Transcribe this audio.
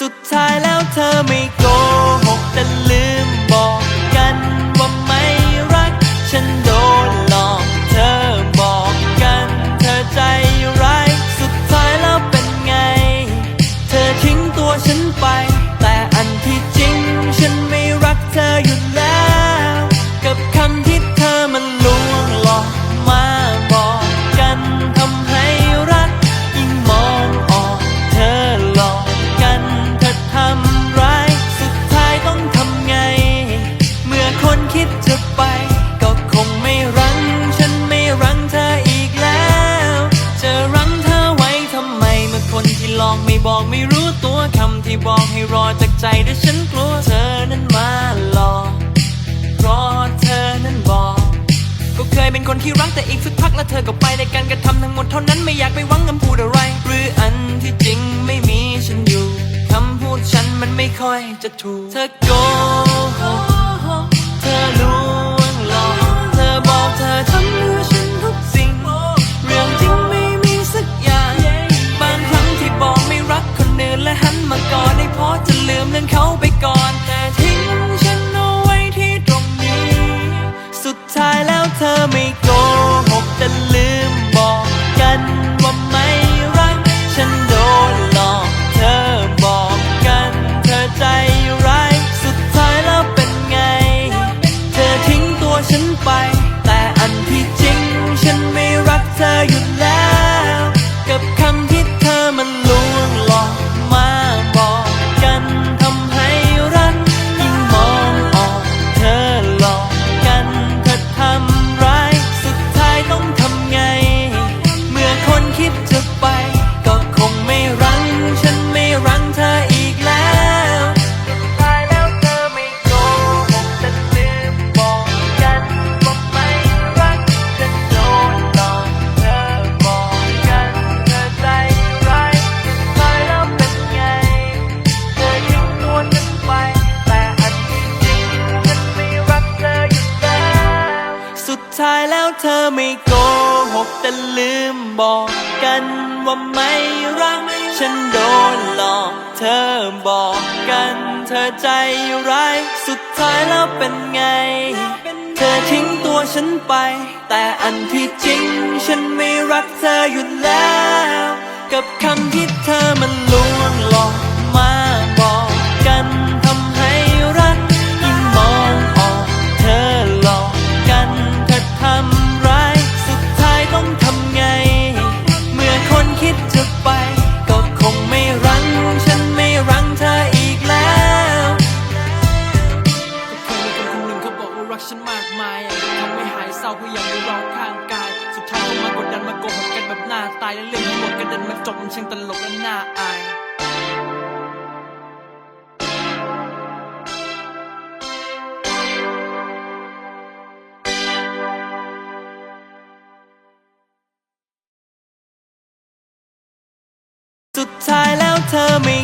สุดท้ายแล้วเธอไม่โก ไม่บอกไม่รู้ตัวคำที่บอกให้รอจากใจแต่ฉันกลัวเธอนั้นมาหลอกเพราะเธอนั้นบอกก็เคยเป็นคนที่รักแต่อีกสักพักแล้วเธอก็ไปในการกระทำทั้งหมดเท่านั้นไม่อยากไปหวังคำพูดอะไร หรืออันที่จริงไม่มีฉันอยู่คำพูดฉันมันไม่ค่อยจะถูก เธอโกหก time make เธอไม่โกหกแต่ลืมบอกกันว่าไม่รัก ฉันโดนหลอกเธอบอกกัน เธอใจร้ายสุดท้ายแล้วเป็นไง เธอทิ้งตัวฉันไป แต่อันที่จริง ฉันไม่รักเธออยู่แล้ว กับคำที่เธอมันลู ตายและเรื่องทั้งหมดก็เดินมาจมช่างตลกและน่าอายสุดท้ายแล้วเธอไม่